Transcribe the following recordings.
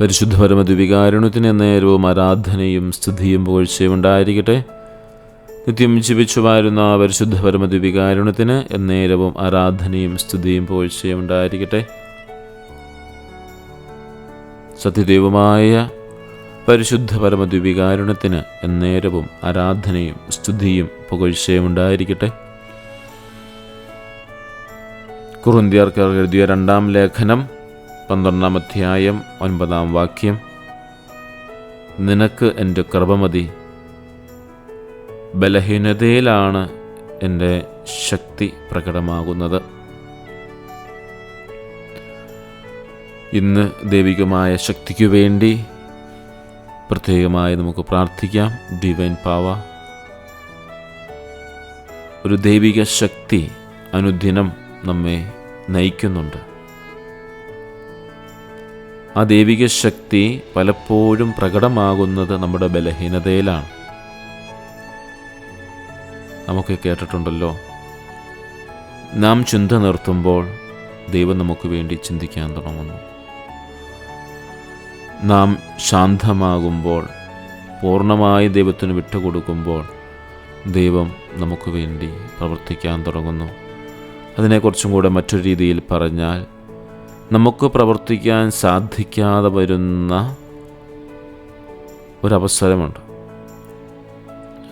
പരിശുദ്ധ പരമദ്വികാരുണ്യത്തിന് നേരവും ആരാധനയും സ്തുതിയും പുകഴ്ചയും ഉണ്ടായിരിക്കട്ടെ. നിത്യം ജീവിച്ചു വാരുന്ന പരിശുദ്ധ പരമദ്വികാരുണ്യത്തിന് എന്നേരവും ആരാധനയും സ്തുതിയും പുകഴ്ചയും ഉണ്ടായിരിക്കട്ടെ. സത്യദൈവമായ പരിശുദ്ധ പരമദ്വികാരുണ്യത്തിന് എന്നേരവും ആരാധനയും സ്തുതിയും പുകഴ്ചയും ഉണ്ടായിരിക്കട്ടെ. കുറുന്തിയർക്ക് എഴുതിയ രണ്ടാം ലേഖനം പന്ത്രണ്ടാം അധ്യായം ഒൻപതാം വാക്യം. നിനക്ക് എന്റെ കൃപമതി ബലഹീനതയിലാണ് എന്റെ ശക്തി പ്രകടമാകുന്നത്. ഇന്ന് ദൈവികമായ ശക്തിക്ക് വേണ്ടി പ്രത്യേകമായി നമുക്ക് പ്രാർത്ഥിക്കാം. ദിവൈൻ പാവ ഒരു ദൈവിക ശക്തി അനുദിനം നമ്മെ നയിക്കുന്നുണ്ട്. ആ ദൈവിക ശക്തി പലപ്പോഴും പ്രകടമാകുന്നത് നമ്മുടെ ബലഹീനതയിലാണ്. നമുക്ക് കേട്ടിട്ടുണ്ടല്ലോ നാം ചിന്ത നിർത്തുമ്പോൾ ദൈവം നമുക്ക് വേണ്ടി ചിന്തിക്കാൻ തുടങ്ങുന്നു. നാം ശാന്തമാകുമ്പോൾ പൂർണമായി ദൈവത്തിന് വിട്ടുകൊടുക്കുമ്പോൾ ദൈവം നമുക്ക് വേണ്ടി പ്രവർത്തിക്കാൻ തുടങ്ങുന്നു. അതിനെക്കുറിച്ചും കൂടെ മറ്റൊരു രീതിയിൽ പറഞ്ഞാൽ നമുക്ക് പ്രവർത്തിക്കാൻ സാധിക്കാതെ വരുന്ന ഒരവസരമുണ്ട്.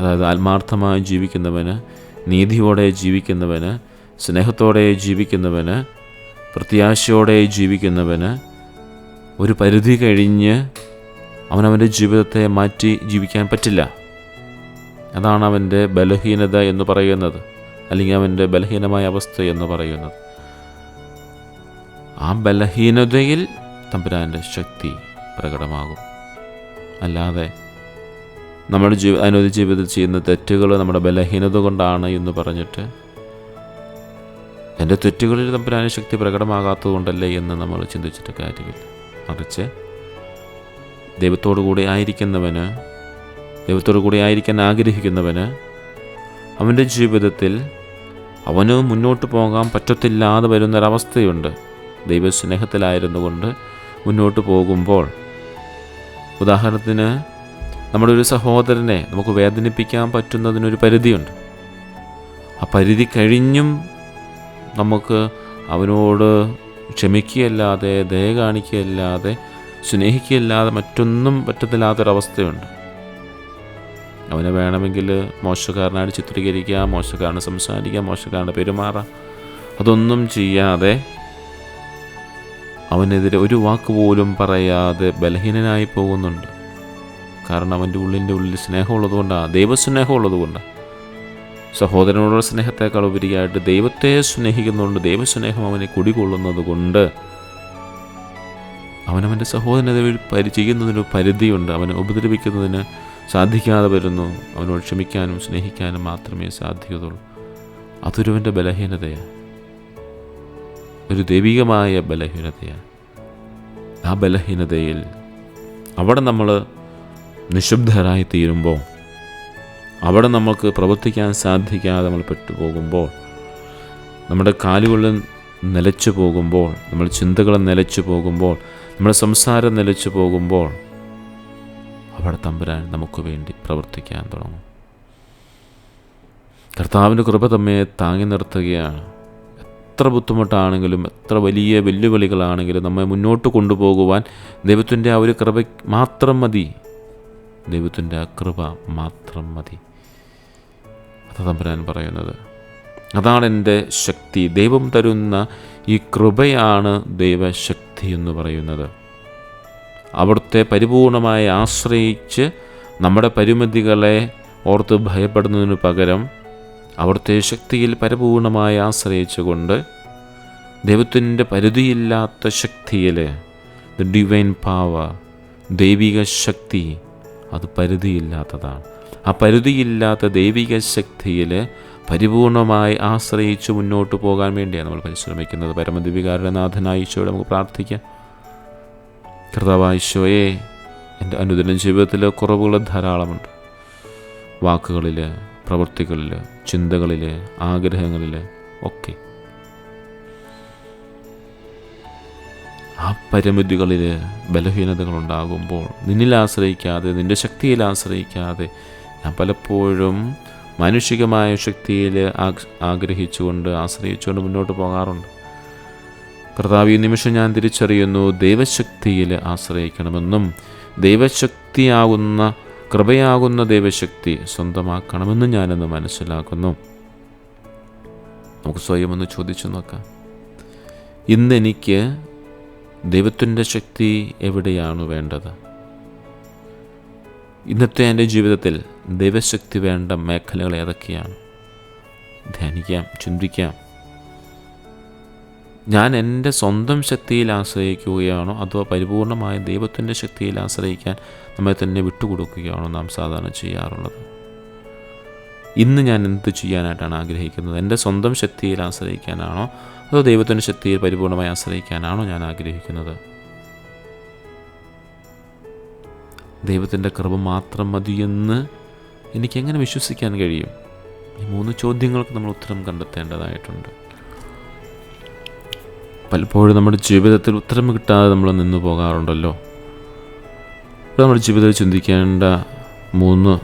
അതായത് ആത്മാർത്ഥമായി ജീവിക്കുന്നവന് നീതിയോടെ ജീവിക്കുന്നവന് സ്നേഹത്തോടെ ജീവിക്കുന്നവന് പ്രത്യാശയോടെ ജീവിക്കുന്നവന് ഒരു പരിധി കഴിഞ്ഞ് അവനവന്റെ ജീവിതത്തെ മാറ്റി ജീവിക്കാൻ പറ്റില്ല. അതാണ് അവന്റെ ബലഹീനത എന്ന് പറയുന്നത്. അല്ലെങ്കിൽ അവന്റെ ബലഹീനമായ അവസ്ഥ എന്ന് പറയുന്നത്. ആ ബലഹീനതയിൽ തമ്പുരാന്റെ ശക്തി പ്രകടമാകും. അല്ലാതെ നമ്മുടെ ജീവ അനുദിന ജീവിതത്തിൽ ചെയ്യുന്ന തെറ്റുകൾ നമ്മുടെ ബലഹീനത കൊണ്ടാണ് എന്ന് പറഞ്ഞിട്ട് എന്റെ തെറ്റുകളിൽ തമ്പുരാന്റെ ശക്തി പ്രകടമാകാത്തത് കൊണ്ടല്ലേ എന്ന് നമ്മൾ ചിന്തിച്ചിട്ട് കാര്യമില്ല. മറിച്ച് ദൈവത്തോടു കൂടി ആയിരിക്കുന്നവന് ദൈവത്തോടു കൂടി ആയിരിക്കാൻ ആഗ്രഹിക്കുന്നവന് അവന്റെ ജീവിതത്തിൽ അവന് മുന്നോട്ട് പോകാൻ പറ്റത്തില്ലാതെ വരുന്നൊരവസ്ഥയുണ്ട്. ദൈവസ്നേഹത്തിലായിരുന്നു കൊണ്ട് മുന്നോട്ട് പോകുമ്പോൾ ഉദാഹരണത്തിന് നമ്മുടെ ഒരു സഹോദരനെ നമുക്ക് വേദനിപ്പിക്കാൻ പറ്റുന്നതിനൊരു പരിധിയുണ്ട്. ആ പരിധി കഴിഞ്ഞും നമുക്ക് അവനോട് ക്ഷമിക്കുകയല്ലാതെ ദയ കാണിക്കുകയല്ലാതെ സ്നേഹിക്കുകയല്ലാതെ മറ്റൊന്നും പറ്റത്തില്ലാത്തൊരവസ്ഥയുണ്ട്. അവനെ വേണമെങ്കിൽ മോശക്കാരനായിട്ട് ചിത്രീകരിക്കാം മോശക്കാരന് സംസാരിക്കാം മോശക്കാരന് പെരുമാറാം. അതൊന്നും ചെയ്യാതെ അവനെതിരെ ഒരു വാക്ക് പോലും പറയാതെ ബലഹീനനായി പോകുന്നുണ്ട്. കാരണം അവന്റെ ഉള്ളിന്റെ ഉള്ളിൽ സ്നേഹമുള്ളതുകൊണ്ടാണ് ദൈവസ്നേഹമുള്ളതുകൊണ്ടാണ് സഹോദരനോടുള്ള സ്നേഹത്തെക്കാൾ ഉപരിയായിട്ട് ദൈവത്തെ സ്നേഹിക്കുന്നതുകൊണ്ട് ദൈവസ്നേഹം അവനെ കുടികൊള്ളുന്നത് കൊണ്ട്. അവനവന്റെ സഹോദരനെ പരി ചെയ്യുന്നതിന് പരിധിയുണ്ട് അവനെ ഉപദ്രവിക്കുന്നതിന് സാധിക്കാതെ വരുന്നു. അവനോട് ക്ഷമിക്കാനും സ്നേഹിക്കാനും മാത്രമേ സാധിക്കത്തുള്ളൂ. അതൊരുവന്റെ ബലഹീനതയാണ്. ഒരു ദൈവികമായ ബലഹീനതയാണ്. ആ ബലഹീനതയിൽ അവിടെ നമ്മൾ നിശബ്ദരായി തീരുമ്പോൾ അവിടെ നമുക്ക് പ്രവർത്തിക്കാൻ സാധിക്കാതെ നമ്മൾ പെട്ടുപോകുമ്പോൾ നമ്മുടെ കാലുകളിൽ നിലച്ചു പോകുമ്പോൾ നമ്മുടെ ചിന്തകൾ നിലച്ചു പോകുമ്പോൾ നമ്മുടെ സംസാരം നിലച്ചു പോകുമ്പോൾ അവിടെ തമ്പുരാൻ നമുക്ക് വേണ്ടി പ്രവർത്തിക്കാൻ തുടങ്ങും. കർത്താവിന്റെ കൃപ തമ്മയെ താങ്ങി നിർത്തുകയാണ്. എത്ര ബുദ്ധിമുട്ടാണെങ്കിലും എത്ര വലിയ വെല്ലുവിളികളാണെങ്കിലും നമ്മെ മുന്നോട്ട് കൊണ്ടുപോകുവാൻ ദൈവത്തിന്റെ ആ ഒരു കൃപ മാത്രം മതി. ദൈവത്തിന്റെ ആ കൃപ മാത്രം മതി. അത് തമ്പുരാൻ പറയുന്നത്. അതാണ് എന്റെ ശക്തി. ദൈവം തരുന്ന ഈ കൃപയാണ് ദൈവശക്തി എന്ന് പറയുന്നത്. അവിടുത്തെ പരിപൂർണമായി ആശ്രയിച്ച് നമ്മുടെ പരിമിതികളെ ഓർത്ത് ഭയപ്പെടുന്നതിന് പകരം അവിടുത്തെ ശക്തിയിൽ പരിപൂർണമായി ആശ്രയിച്ചുകൊണ്ട് ദൈവത്തിന്റെ പരിധിയില്ലാത്ത ശക്തിയിൽ ദ ഡിവൈൻ പാവർ ദൈവിക ശക്തി അത് പരിധിയില്ലാത്തതാണ്. ആ പരിധിയില്ലാത്ത ദൈവിക ശക്തിയിൽ പരിപൂർണമായി ആശ്രയിച്ച് മുന്നോട്ട് പോകാൻ വേണ്ടിയാണ് നമ്മൾ പരിശ്രമിക്കുന്നത്. പരമദിവികാരുടെ നാഥനായ ഈശോയോട് നമുക്ക് പ്രാർത്ഥിക്കാം. കർത്താവായ ഈശോയെ എന്റെ അനുദിന ജീവിതത്തിൽ കുറവുകൾ ധാരാളമുണ്ട്. വാക്കുകളിൽ പ്രവൃത്തികളിൽ ചിന്തകളിൽ ആഗ്രഹങ്ങളിൽ ഒക്കെ. ആ പരിമിതികളിൽ ബലഹീനതകളുണ്ടാകുമ്പോൾ നിന്നിൽ ആശ്രയിക്കാതെ നിന്റെ ശക്തിയിൽ ആശ്രയിക്കാതെ ഞാൻ പലപ്പോഴും മാനുഷികമായ ശക്തിയിൽ ആഗ്രഹിച്ചുകൊണ്ട് ആശ്രയിച്ചുകൊണ്ട് മുന്നോട്ട് പോകാറുണ്ട്. കർത്താവ് ഈ നിമിഷം ഞാൻ തിരിച്ചറിയുന്നു ദൈവശക്തിയിൽ ആശ്രയിക്കണമെന്നും ദൈവശക്തിയാകുന്ന കൃപയാകുന്ന ദൈവശക്തി സ്വന്തമാക്കണമെന്ന് ഞാനെന്ന് മനസ്സിലാക്കുന്നു. നമുക്ക് സ്വയം ഒന്ന് ചോദിച്ചു നോക്കാം. ഇന്നെനിക്ക് ദൈവത്തിന്റെ ശക്തി എവിടെയാണ് വേണ്ടത്? ഇന്നത്തെ എന്റെ ജീവിതത്തിൽ ദൈവശക്തി വേണ്ട മേഖലകൾ ഏതൊക്കെയാണ്? ധ്യാനിക്കാം ചിന്തിക്കാം. ഞാൻ എന്റെ സ്വന്തം ശക്തിയിൽ ആശ്രയിക്കുകയാണോ? അതോ പരിപൂർണമായ ദൈവത്തിന്റെ ശക്തിയിൽ ആശ്രയിക്കാൻ നമ്മെ തന്നെ വിട്ടുകൊടുക്കുകയാണോ നാം സാധാരണ ചെയ്യാറുള്ളത്? ഇന്ന് ഞാൻ എന്ത് ചെയ്യാനായിട്ടാണ് ആഗ്രഹിക്കുന്നത്? എന്റെ സ്വന്തം ശക്തിയിൽ ആശ്രയിക്കാനാണോ? അതോ ദൈവത്തിന്റെ ശക്തിയിൽ പരിപൂർണമായി ആശ്രയിക്കാനാണോ ഞാൻ ആഗ്രഹിക്കുന്നത്? ദൈവത്തിന്റെ കൃപ മാത്രം മതിയെന്ന് എനിക്കെങ്ങനെ വിശ്വസിക്കാൻ കഴിയും? ഈ മൂന്ന് ചോദ്യങ്ങൾക്ക് നമ്മൾ ഉത്തരം കണ്ടെത്തേണ്ടതായിട്ടുണ്ട്. പലപ്പോഴും നമ്മുടെ ജീവിതത്തിൽ ഉത്തരം കിട്ടാതെ നമ്മൾ നിന്നു പോകാറുണ്ടല്ലോ. ഇപ്പോൾ നമ്മുടെ ജീവിതത്തിൽ ചിന്തിക്കേണ്ട മൂന്ന്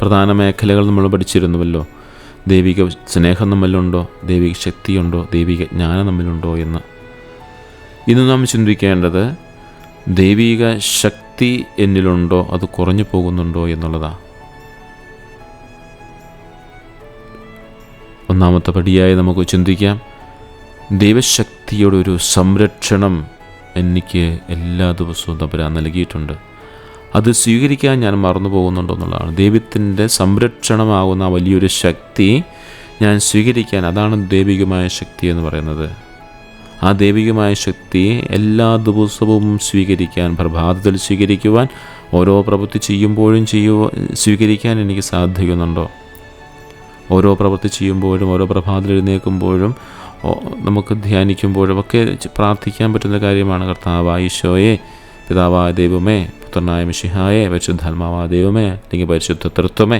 പ്രധാന മേഖലകൾ നമ്മൾ പഠിച്ചിരുന്നുവല്ലോ. ദൈവിക സ്നേഹം നമ്മിലുണ്ടോ? ദൈവിക ശക്തിയുണ്ടോ? ദൈവിക ജ്ഞാനം നമ്മിലുണ്ടോ എന്ന്. ഇന്ന് നാം ചിന്തിക്കേണ്ടത് ദൈവിക ശക്തി എന്നിലുണ്ടോ? അത് കുറഞ്ഞു പോകുന്നുണ്ടോ എന്നുള്ളതാണ് ഒന്നാമത്തെ പടിയായി നമുക്ക് ചിന്തിക്കാം. ദൈവശക്തിയുടെ ഒരു സംരക്ഷണം എനിക്ക് എല്ലാ ദിവസവും തമ്പുരാൻ നൽകിയിട്ടുണ്ട്. അത് സ്വീകരിക്കാൻ ഞാൻ മറന്നു പോകുന്നുണ്ടോ എന്നുള്ളതാണ്. ദൈവത്തിന്റെ സംരക്ഷണമാകുന്ന വലിയൊരു ശക്തി ഞാൻ സ്വീകരിക്കാൻ അതാണ് ദൈവികമായ ശക്തി എന്ന് പറയുന്നത്. ആ ദൈവികമായ ശക്തി എല്ലാ ദിവസവും സ്വീകരിക്കാൻ പ്രഭാതത്തിൽ സ്വീകരിക്കുവാൻ ഓരോ പ്രവൃത്തി ചെയ്യുമ്പോഴും ചെയ്യുക സ്വീകരിക്കാൻ എനിക്ക് സാധിക്കുന്നുണ്ടോ? ഓരോ പ്രവൃത്തി ചെയ്യുമ്പോഴും ഓരോ പ്രഭാതത്തിൽ എഴുന്നേൽക്കുമ്പോഴും നമുക്ക് ധ്യാനിക്കുമ്പോഴും ഒക്കെ പ്രാർത്ഥിക്കാൻ പറ്റുന്ന കാര്യമാണ് കർത്താവായ ഈശോയെ പിതാവായ ദൈവമേ. പുത്രനായ മിഷിഹായെ പരിശുദ്ധാത്മാവാ ദൈവമേ അല്ലെങ്കിൽ പരിശുദ്ധ തൃത്വമേ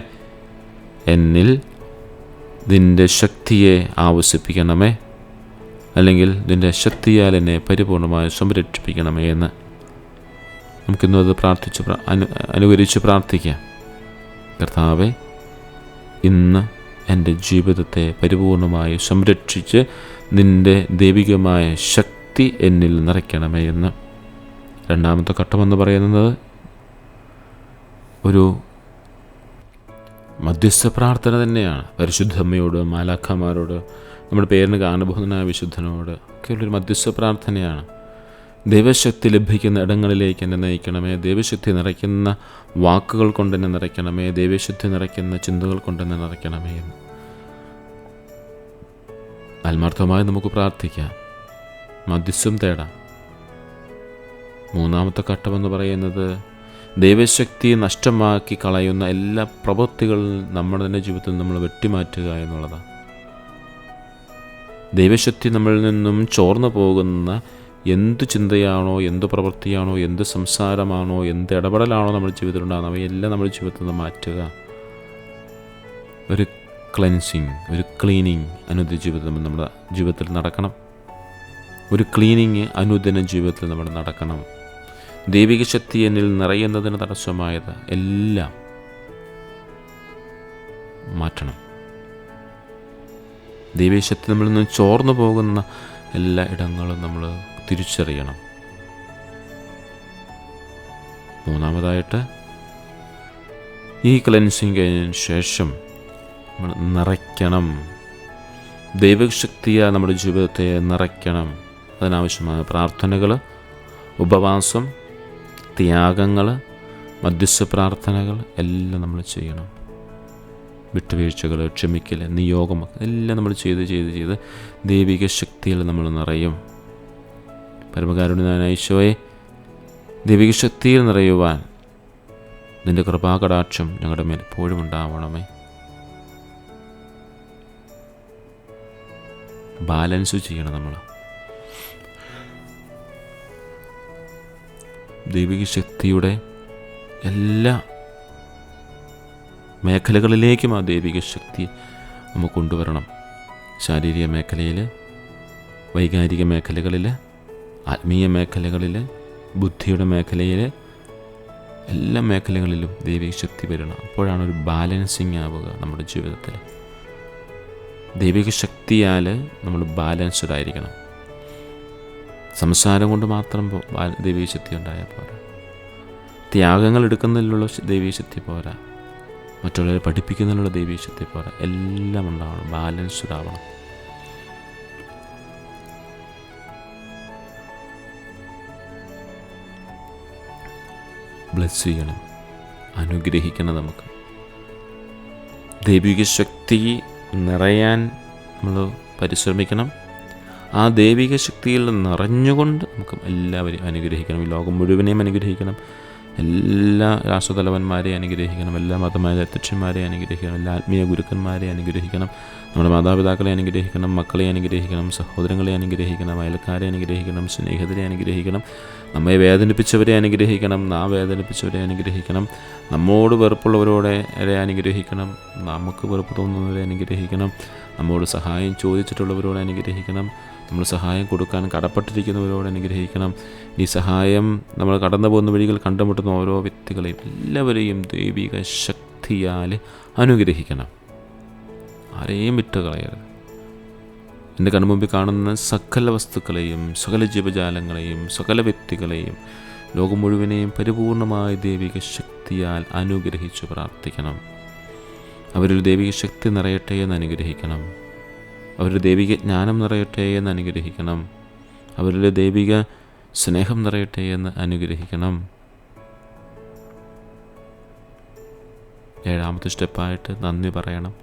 എന്നിൽ നിന്റെ ശക്തിയെ ആവശ്യപ്പിക്കണമേ അല്ലെങ്കിൽ നിന്റെ ശക്തിയാൽ എന്നെ പരിപൂർണമായി സംരക്ഷിപ്പിക്കണമേ എന്ന് നമുക്കിന്നും അത് പ്രാർത്ഥിച്ച് പ്ര- അനു അനുകരിച്ച് പ്രാർത്ഥിക്കാം. കർത്താവെ ഇന്ന് എന്റെ ജീവിതത്തെ പരിപൂർണമായി സംരക്ഷിച്ച് നിന്റെ ദൈവികമായ ശക്തി എന്നിൽ നിറയ്ക്കണമേ എന്ന് രണ്ടാമത്തെ ഘട്ടമെന്ന് പറയുന്നത് ഒരു മധ്യസ്ഥ പ്രാർത്ഥന തന്നെയാണ്. പരിശുദ്ധമ്മയോട് മാലാഖമാരോട് നമ്മുടെ പേരിന് കാണുബോധനായ വിശുദ്ധനോട് ഒക്കെയുള്ളൊരു മധ്യസ്ഥ പ്രാർത്ഥനയാണ്. ദൈവശക്തി ലഭിക്കുന്ന ഇടങ്ങളിലേക്ക് എന്നെ നയിക്കണമേ. ദൈവശക്തി നിറയ്ക്കുന്ന വാക്കുകൾ കൊണ്ട് എന്നെ നിറയ്ക്കണമേ. ദൈവശക്തി നിറയ്ക്കുന്ന ചിന്തകൾ കൊണ്ട് എന്നെ നിറയ്ക്കണമേ എന്ന്. ആത്മാർത്ഥമായി നമുക്ക് പ്രാർത്ഥിക്കാം. മധ്യസ്ഥം തേടാം. മൂന്നാമത്തെ ഘട്ടമെന്ന് പറയുന്നത് ദൈവശക്തി നഷ്ടമാക്കി കളയുന്ന എല്ലാ പ്രവൃത്തികളും നമ്മുടെ തന്നെ ജീവിതത്തിൽ നമ്മൾ വെട്ടിമാറ്റുക എന്നുള്ളതാണ്. ദൈവശക്തി നമ്മളിൽ നിന്നും ചോർന്നു പോകുന്ന എന്ത് ചിന്തയാണോ എന്ത് പ്രവൃത്തിയാണോ എന്ത് സംസാരമാണോ എന്ത് ഇടപെടലാണോ നമ്മുടെ ജീവിതത്തിൽ ഉണ്ടാകുന്നത് അവയെല്ലാം നമ്മുടെ ജീവിതത്തിൽ നിന്ന് മാറ്റുക. ഒരു ക്ലെൻസിങ് ഒരു ക്ലീനിങ് അനുദിന ജീവിതം നമ്മുടെ ജീവിതത്തിൽ നടക്കണം. ഒരു ക്ലീനിങ് അനുദിന ജീവിതത്തിൽ നമ്മൾ നടക്കണം. ദൈവിക ശക്തി എന്നിൽ നിറയുന്നതിന് തടസ്സമായത് എല്ലാം മാറ്റണം. ദൈവിക ശക്തി നമ്മളിൽ നിന്ന് ചോർന്നു പോകുന്ന എല്ലാ ഇടങ്ങളും നമ്മൾ തിരിച്ചറിയണം. മൂന്നാമതായിട്ട് ഈ ക്ലെൻസിങ് കഴിഞ്ഞതിന് ശേഷം നമ്മൾ നിറയ്ക്കണം. ദൈവശക്തിയാൽ നമ്മുടെ ജീവിതത്തെ നിറയ്ക്കണം. അതിനാവശ്യമായ പ്രാർത്ഥനകൾ ഉപവാസം ത്യാഗങ്ങൾ മധ്യസ്ഥ പ്രാർത്ഥനകൾ എല്ലാം നമ്മൾ ചെയ്യണം. വിട്ടുവീഴ്ചകൾ ക്ഷമിക്കൽ നിയോഗം എല്ലാം നമ്മൾ ചെയ്ത് ചെയ്ത് ചെയ്ത് ദൈവിക ശക്തിയിൽ നമ്മൾ നിറയും. പരമകാരുണ്യനായ ഈശോയെ ദൈവിക ശക്തിയിൽ നിറയുവാൻ നിന്റെ കൃപാകടാക്ഷം ഞങ്ങളുടെ മേൽ എപ്പോഴും ഉണ്ടാവണമേ. ബാലൻസ് ചെയ്യണം നമ്മൾ. ദൈവിക ശക്തിയുടെ എല്ലാ മേഖലകളിലേക്കും ആ ദൈവിക ശക്തി നമുക്ക് കൊണ്ടുവരണം. ശാരീരിക മേഖലയിൽ വൈകാരിക മേഖലകളിൽ ആത്മീയ മേഖലകളിൽ ബുദ്ധിയുടെ മേഖലയിൽ എല്ലാ മേഖലകളിലും ദൈവിക ശക്തി വരണം. അപ്പോഴാണ് ഒരു ബാലൻസിങ് ആവുക നമ്മുടെ ജീവിതത്തിൽ ദൈവിക ശക്തിയാൽ നമ്മൾ ബാലൻസ്ഡ് ആയിരിക്കണം. സംസാരം കൊണ്ട് മാത്രം ദൈവീശക്തി ഉണ്ടായാൽ പോരാ. ത്യാഗങ്ങൾ എടുക്കുന്നതിലുള്ള ദൈവീശക്തി ശക്തി പോരാ. മറ്റുള്ളവരെ പഠിപ്പിക്കുന്നതിലുള്ള ദൈവീശക്തി പോരാ. എല്ലാം ഉണ്ടാവണം. ബാലൻസ്ഡ് ആവണം ബ്ലെസ് ചെയ്യണം. അനുഗ്രഹിക്കണം നമുക്ക്. ദൈവിക ശക്തി നിറയാൻ നമ്മൾ പരിശ്രമിക്കണം. ആ ദൈവിക ശക്തിയിൽ നിറഞ്ഞുകൊണ്ട് നമുക്ക് എല്ലാവരെയും അനുഗ്രഹിക്കണം. ഈ ലോകം മുഴുവനെയും അനുഗ്രഹിക്കണം. എല്ലാ രാഷ്ട്രതലവന്മാരെയും അനുഗ്രഹിക്കണം. എല്ലാ മതമായ അധ്യക്ഷന്മാരെയും അനുഗ്രഹിക്കണം. എല്ലാ ആത്മീയ ഗുരുക്കന്മാരെ അനുഗ്രഹിക്കണം. നമ്മുടെ മാതാപിതാക്കളെ അനുഗ്രഹിക്കണം. മക്കളെ അനുഗ്രഹിക്കണം. സഹോദരങ്ങളെ അനുഗ്രഹിക്കണം. അയൽക്കാരെ അനുഗ്രഹിക്കണം. സ്നേഹിതരെ അനുഗ്രഹിക്കണം. നമ്മെ വേദനിപ്പിച്ചവരെ അനുഗ്രഹിക്കണം. നാം വേദനിപ്പിച്ചവരെ അനുഗ്രഹിക്കണം. നമ്മോട് വെറുപ്പുള്ളവരോടെ അനുഗ്രഹിക്കണം. നമുക്ക് വെറുപ്പ് തോന്നുന്നവരെ അനുഗ്രഹിക്കണം. നമ്മോട് സഹായം ചോദിച്ചിട്ടുള്ളവരോട് അനുഗ്രഹിക്കണം. നമ്മൾ സഹായം കൊടുക്കാൻ കടപ്പെട്ടിരിക്കുന്നവരോട് അനുഗ്രഹിക്കണം. ഈ സഹായം നമ്മൾ കടന്നു പോകുന്ന വഴികൾ കണ്ടുമുട്ടുന്ന ഓരോ വ്യക്തികളെയും എല്ലാവരെയും ദൈവിക ശക്തിയാൽ അനുഗ്രഹിക്കണം. ആരെയും വിട്ട് കളയരുത് എന്റെ കൺമുമ്പിൽ കാണുന്ന സകല വസ്തുക്കളെയും സകല ജീവജാലങ്ങളെയും സകല വ്യക്തികളെയും ലോകം മുഴുവനെയും പരിപൂർണമായ ദൈവിക ശക്തിയാൽ അനുഗ്രഹിച്ചു പ്രാർത്ഥിക്കണം. അവരിൽ ദൈവിക ശക്തി നിറയട്ടെ എന്ന് അനുഗ്രഹിക്കണം. അവരുടെ ദൈവിക ജ്ഞാനം നിറയട്ടെ എന്ന് അനുഗ്രഹിക്കണം. അവരുടെ ദൈവിക സ്നേഹം നിറയട്ടെ എന്ന് അനുഗ്രഹിക്കണം. ഏഴാമത്തെ സ്റ്റെപ്പായിട്ട് നന്ദി പറയണം.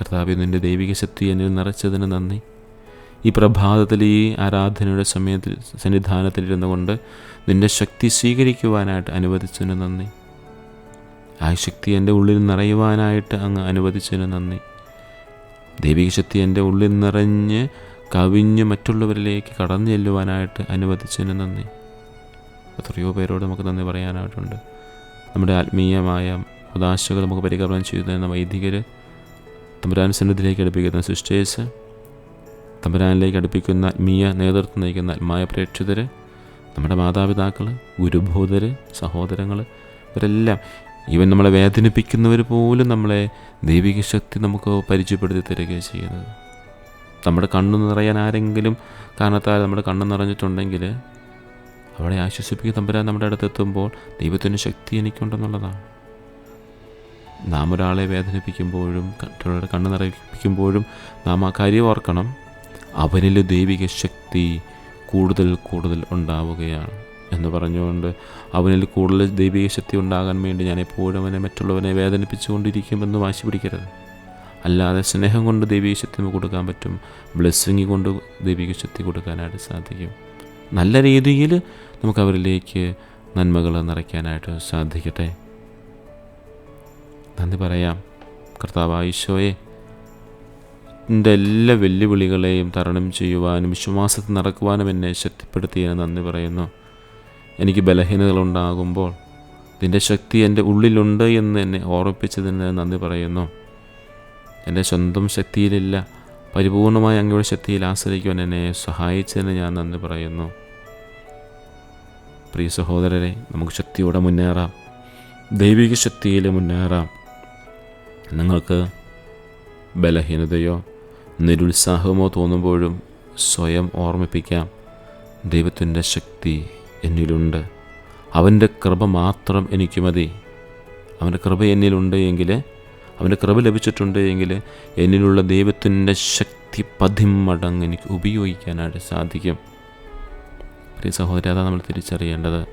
കർത്താവ് നിന്റെ ദൈവിക ശക്തി എന്നിൽ നിറച്ചതിന് നന്ദി. ഈ പ്രഭാതത്തിൽ ഈ ആരാധനയുടെ സമയത്തിൽ സന്നിധാനത്തിലിരുന്നു കൊണ്ട് നിന്റെ ശക്തി സ്വീകരിക്കുവാനായിട്ട് അനുവദിച്ചതിന് നന്ദി. ആ ശക്തി എന്റെ ഉള്ളിൽ നിറയുവാനായിട്ട് അങ്ങ് അനുവദിച്ചതിന് നന്ദി. ദൈവിക ശക്തി എന്റെ ഉള്ളിൽ നിറഞ്ഞ് കവിഞ്ഞ് മറ്റുള്ളവരിലേക്ക് കടന്നു ചെല്ലുവാനായിട്ട് അനുവദിച്ചതിന് നന്ദി. എത്രയോ പേരോട് നമുക്ക് നന്ദി പറയാനായിട്ടുണ്ട്. നമ്മുടെ ആത്മീയമായ ഉദാശകൾ നമുക്ക് പരികരണം ചെയ്തു തരുന്ന വൈദികർ തമ്പുരാൻ സന്നിധിയിലേക്ക് അടുപ്പിക്കുന്ന സിസ്റ്റേഴ്സ് തമ്പുരാനിലേക്ക് അടുപ്പിക്കുന്ന ആത്മീയ നേതൃത്വം നയിക്കുന്ന ആത്മായ പ്രേക്ഷിതർ നമ്മുടെ മാതാപിതാക്കൾ ഗുരുഭൂതർ സഹോദരങ്ങൾ ഇവരെല്ലാം ഈവൻ നമ്മളെ വേദനിപ്പിക്കുന്നവർ പോലും നമ്മളെ ദൈവിക ശക്തി നമുക്ക് പരിചയപ്പെടുത്തി തരികയാണ് ചെയ്യുന്നത്. നമ്മുടെ കണ്ണു നിറയാൻ ആരെങ്കിലും കാരണത്താൽ നമ്മുടെ കണ്ണ് നിറഞ്ഞിട്ടുണ്ടെങ്കിൽ അവളെ ആശ്വസിപ്പിക്കുക തമ്പുരാൻ നമ്മുടെ അടുത്തെത്തുമ്പോൾ ദൈവത്തിന്റെ ശക്തി എനിക്കുണ്ടെന്നുള്ളതാണ്. നാം ഒരാളെ വേദനിപ്പിക്കുമ്പോഴും മറ്റുള്ളവരുടെ കണ്ണ് നിറയിപ്പിക്കുമ്പോഴും നാം ആ കാര്യം ഓർക്കണം. അവനിൽ ദൈവിക ശക്തി കൂടുതൽ കൂടുതൽ ഉണ്ടാവുകയാണ്. എന്ന് പറഞ്ഞുകൊണ്ട് അവനിൽ കൂടുതൽ ദൈവിക ശക്തി ഉണ്ടാകാൻ വേണ്ടി ഞാൻ എപ്പോഴും അവനെ മറ്റുള്ളവനെ വേദനിപ്പിച്ചുകൊണ്ടിരിക്കുമെന്ന് വാശി പിടിക്കരുത്. അല്ലാതെ സ്നേഹം കൊണ്ട് ദൈവിക ശക്തി നമുക്ക് കൊടുക്കാൻ പറ്റും. ബ്ലെസ്സിങ് കൊണ്ട് ദൈവിക ശക്തി കൊടുക്കാനായിട്ട് സാധിക്കും. നല്ല രീതിയിൽ നമുക്ക് അവരിലേക്ക് നന്മകൾ നിറയ്ക്കാനായിട്ട് സാധിക്കട്ടെ. നന്ദി പറയാം. കർത്താവ് ഈശോയെ എല്ലാ വെല്ലുവിളികളെയും തരണം ചെയ്യുവാനും വിശ്വാസത്തിൽ നടക്കുവാനും എന്നെ ശക്തിപ്പെടുത്തിയതിന് നന്ദി പറയുന്നു. എനിക്ക് ബലഹീനതകളുണ്ടാകുമ്പോൾ നിന്റെ ശക്തി എന്റെ ഉള്ളിലുണ്ട് എന്ന് എന്നെ ഓർമ്മിപ്പിച്ചതിന് നന്ദി പറയുന്നു. എന്റെ സ്വന്തം ശക്തിയിലില്ല പരിപൂർണമായി അങ്ങയുടെ ശക്തിയിൽ ആശ്രയിക്കുവാൻ എന്നെ സഹായിച്ചതിന് ഞാൻ നന്ദി പറയുന്നു. പ്രിയ സഹോദരരെ നമുക്ക് ശക്തിയോടെ മുന്നേറാം. ദൈവിക ശക്തിയിൽ മുന്നേറാം. നിങ്ങൾക്ക് ബലഹീനതയോ നിരുത്സാഹമോ തോന്നുമ്പോഴും സ്വയം ഓർമ്മിപ്പിക്കാം ദൈവത്തിന്റെ ശക്തി എന്നിലുണ്ട്. അവന്റെ കൃപ മാത്രം എനിക്ക് മതി. അവന്റെ കൃപ എന്നിലുണ്ട് എങ്കിൽ അവന്റെ കൃപ ലഭിച്ചിട്ടുണ്ട് എങ്കിൽ എന്നിലുള്ള ദൈവത്തിന്റെ ശക്തി പതിമടങ്ങ് എനിക്ക് ഉപയോഗിക്കാനായിട്ട് സാധിക്കും. പ്രിയ സഹോദരി അതാണ് നമ്മൾ തിരിച്ചറിയേണ്ടത്.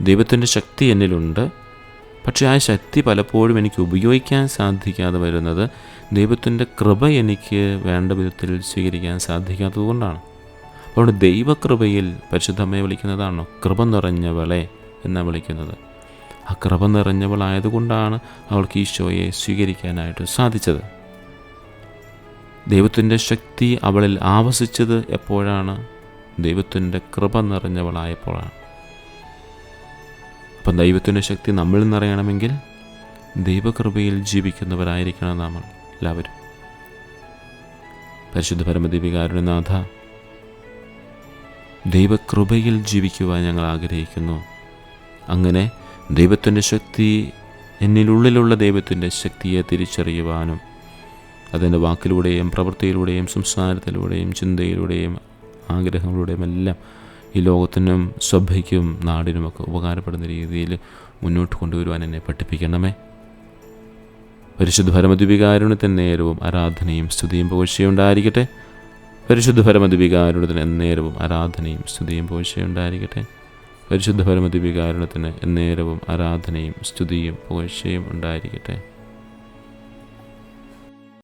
ദൈവത്തിന്റെ ശക്തി എന്നിലുണ്ട് പക്ഷേ ആ ശക്തി പലപ്പോഴും എനിക്ക് ഉപയോഗിക്കാൻ സാധിക്കാതെ വരുന്നത് ദൈവത്തിന്റെ കൃപ എനിക്ക് വേണ്ട വിധത്തിൽ സ്വീകരിക്കാൻ സാധിക്കാത്തത് കൊണ്ടാണ്. അതുകൊണ്ട് ദൈവകൃപയിൽ പരിശുദ്ധമ്മയെ വിളിക്കുന്നതാണ് കൃപ നിറഞ്ഞവളെ എന്നാണ് വിളിക്കുന്നത്. ആ കൃപ നിറഞ്ഞവളായതുകൊണ്ടാണ് അവൾക്ക് ഈശോയെ സ്വീകരിക്കാനായിട്ട് സാധിച്ചത്. ദൈവത്തിന്റെ ശക്തി അവളിൽ ആവസിച്ചത് എപ്പോഴാണ്? ദൈവത്തിന്റെ കൃപ നിറഞ്ഞവളായപ്പോഴാണ്. അപ്പം ദൈവത്തിന്റെ ശക്തി നമ്മളിൽ നിറയണമെങ്കിൽ ദൈവകൃപയിൽ ജീവിക്കുന്നവരായിരിക്കണം നമ്മൾ എല്ലാവരും. പരിശുദ്ധ പരമദീപികാരുനാഥ ദൈവകൃപയിൽ ജീവിക്കുവാൻ ഞങ്ങൾ ആഗ്രഹിക്കുന്നു. അങ്ങനെ ദൈവത്തിന്റെ ശക്തി എന്നിലുള്ളിലുള്ള ദൈവത്തിന്റെ ശക്തിയെ തിരിച്ചറിയുവാനും അതിന്റെ വാക്കിലൂടെയും പ്രവൃത്തിയിലൂടെയും സംസാരത്തിലൂടെയും ചിന്തയിലൂടെയും ആഗ്രഹങ്ങളിലൂടെയും എല്ലാം ഈ ലോകത്തിനും സഭയ്ക്കും നാടിനുമൊക്കെ ഉപകാരപ്പെടുന്ന രീതിയിൽ മുന്നോട്ട് കൊണ്ടുവരുവാൻ എന്നെ പഠിപ്പിക്കണമേ. പരിശുദ്ധ പരമദ്വികാരുണ്യത്തിന് നേരവും ആരാധനയും സ്തുതിയും പോഴ്ചയുണ്ടായിരിക്കട്ടെ പരിശുദ്ധ പരമദ്വികാരുണ്യത്തിന് എന്നേരവും ആരാധനയും സ്തുതിയും പോഴ്ചയുണ്ടായിരിക്കട്ടെ പരിശുദ്ധ പരമദ്വികാരുണ്യത്തിന് എന്നേരവും ആരാധനയും സ്തുതിയും പോഴ്ചയും ഉണ്ടായിരിക്കട്ടെ.